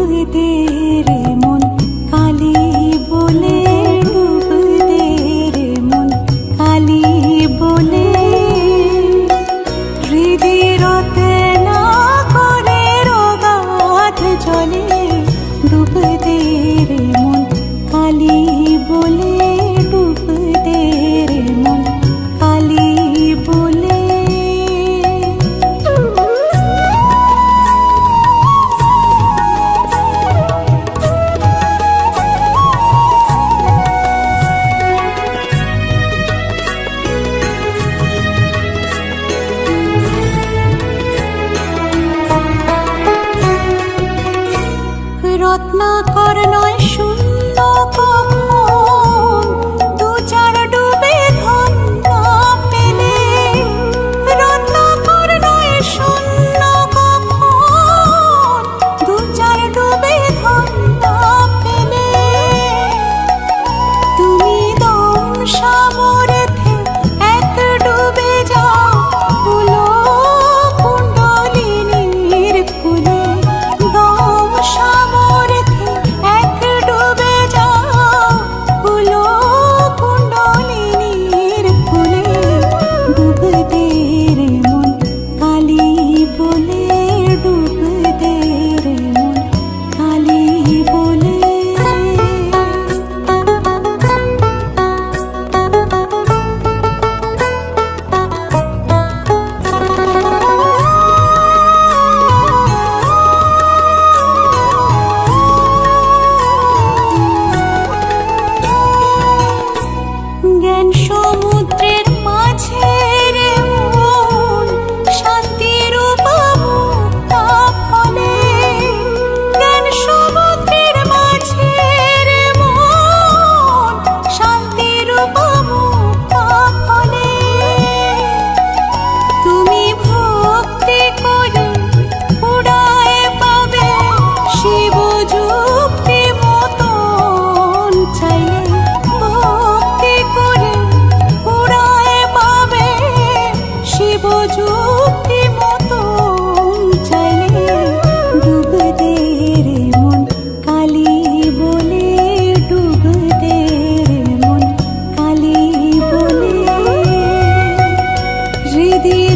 हुई तेरी রত্নাকর নয়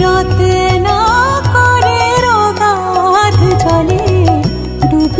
রাতে না করে রোদ জলে ডুব